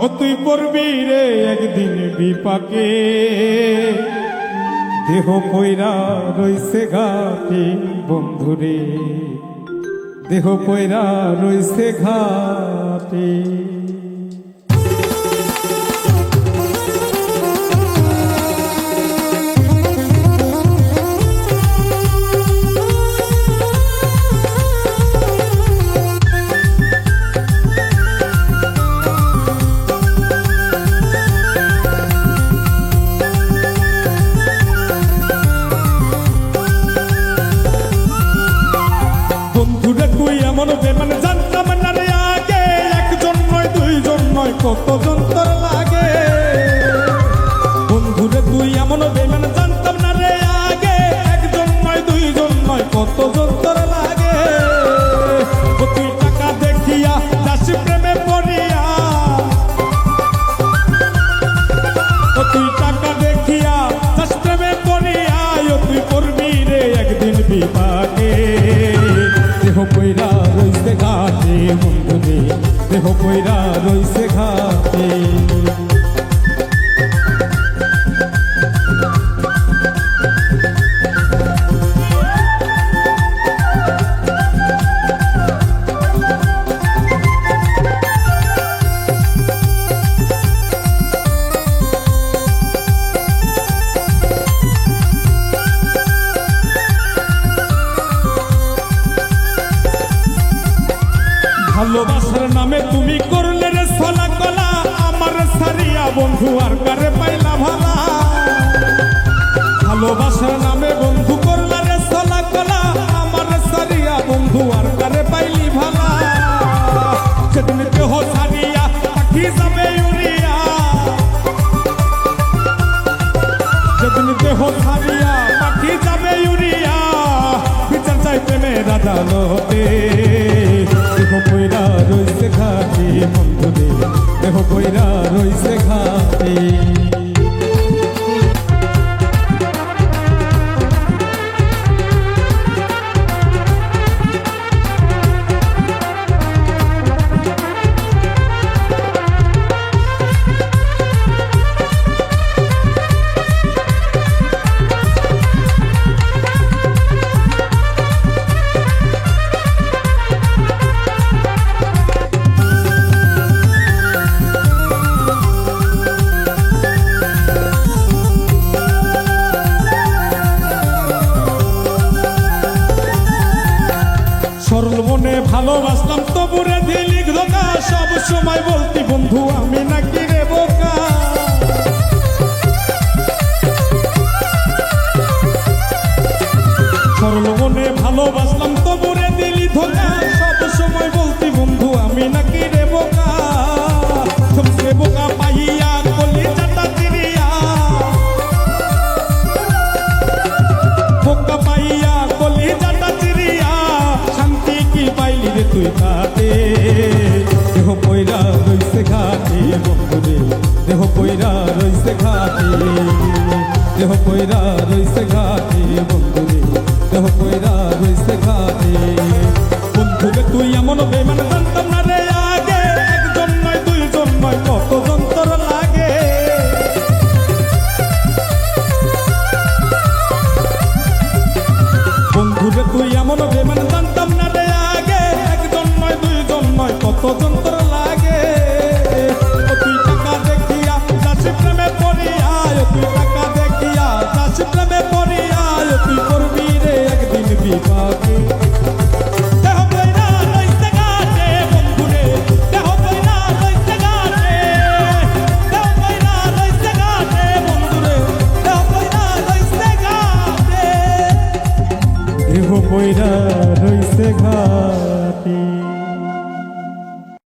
ও তুই পড়বি রে একদিন বিপাকে। দেহ কইরা রইছে ঘাটে বন্ধুরে। দেহ কইরা রইছে ঘাটে। নয় কতজন তোর লাগে। বন্ধুরে, তুই এমন বেমান জানতাম না রে আগে। একজন নয়, দুইজন নয় কতজন তোর লাগে। তুই টাকা দেখিয়া যাসি প্রেমে পড়িয়া। তুই টাকা দেখিয়া যাস প্রেমে পড়িয়া। তুই করবি রে একদিন বিপাকে। বন্ধুরে দেহ কইরা রইছে ঘাটে। ভালোবাসার নামে তুমি করলে রে সলা কলা আমার সারিয়া বন্ধু আর কারে পাইলা ভালা? ভালোবাসার নামে বন্ধু করলা রে সলা কলা আমার সারিয়া বন্ধু আর কারে পাইলি ভালা? সেদিন দেহ সারিয়া পাখি যাবে উড়িয়া। যেদিন দেহ সারিয়া পাখি যাবে উড়িয়া। বিচার চাইতে মেয়েরা জানতে দেহ কইরা রইছে ঘাটে বন্ধুরে দেহ কইরা রইছে ঘাটে সরল মনে ভালোবাসলাম তবুরে দিলি ধোকা। সব সময় বলতি, বন্ধু, আমি নাকি রে বোকা? সরল মনে ভালোবাসলাম বন্ধুরে কাটে দেহ পয়রা রইছে ঘাটে, বন্ধুরে। দেহ পয়রা রইছে ঘাটে। দেহ পয়রা রইছে ঘাটে, বন্ধুরে। দেহ পয়রা রইছে ঘাটে। বন্ধুরে, তুই এমন বেমান জানতাম না পয়রা রইছে ঘা